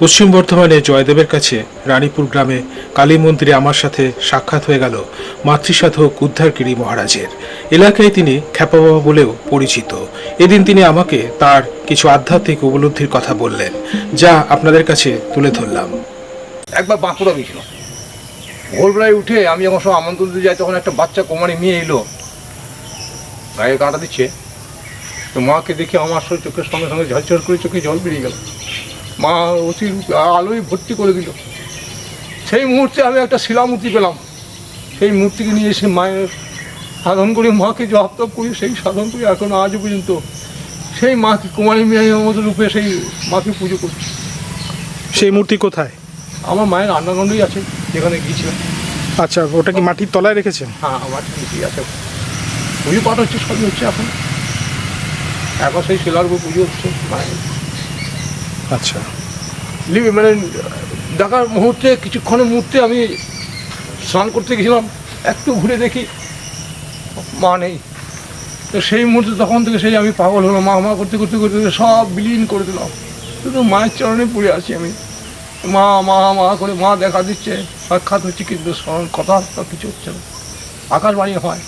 পশ্চিম বর্ধমানে জয়দেবের কাছে রানীপুর গ্রামে কালী মন্দিরে আমার সাথে সাক্ষাৎ হয়ে গেল মাতৃসাধক উদ্ধারগিরি মহারাজের। এলাকায় তিনি খ্যাপা বাবা বলেও পরিচিত। এদিন তিনি আমাকে তার কিছু আধ্যাত্মিক উপলব্ধির কথা বললেন, যা আপনাদের কাছে তুলে ধরলাম। একবার বাঁকুড়া গেছিলাম ভোরবেলায় উঠে আমি যখন সব আমন্ত্রণ দিতে যাই, তখন একটা বাচ্চা কোমারি নিয়ে এলো। গায়ে কাঁটা দিচ্ছে। তো মাকে দেখে আমার চোখের সঙ্গে সঙ্গে ঝরঝর করে চোখে জল বেরিয়ে গেল। মা অতি আলোয় ভর্তি করে দিল। সেই মুহূর্তে আমি একটা শিলামূর্তি পেলাম। সেই মূর্তিকে নিয়ে এসে মায়ের সাধন করি মাকে জপ তপ করি সেই সাধন করি এখন আজ পর্যন্ত সেই মাকে কুমারী মেয়ের মতো রূপে সেই মাকে পুজো করছি। সেই মূর্তি কোথায়? আমার মায়ের রান্নাগণ্ডই আছে যেখানে গিয়েছিলাম। আচ্ছা ওটা কি মাটির তলায় রেখেছেন? হ্যাঁ আমার ঠিকই আছে। পুজো পাঠ হচ্ছে সবই হচ্ছে এখন। এখন সেই শিলার উপর পুজো হচ্ছে মায়ের। আচ্ছা। মানে দেখার মুহূর্তে, কিছুক্ষণের মুহূর্তে আমি স্নান করতে গেছিলাম, একটু ঘুরে দেখি, মা নেই। তো সেই মুহূর্তে তখন থেকে সেই আমি পাগল হলো মা মা করতে করতে করতে সব বিলীন করে দিলাম। শুধু মায়ের চরণে পড়ে আছি আমি। মা মা মা করে মা দেখা দিচ্ছে, সাক্ষাৎ হচ্ছে কিন্তু স্মরণ, কথা কিছু হচ্ছে না। আকাশবাণী হয়।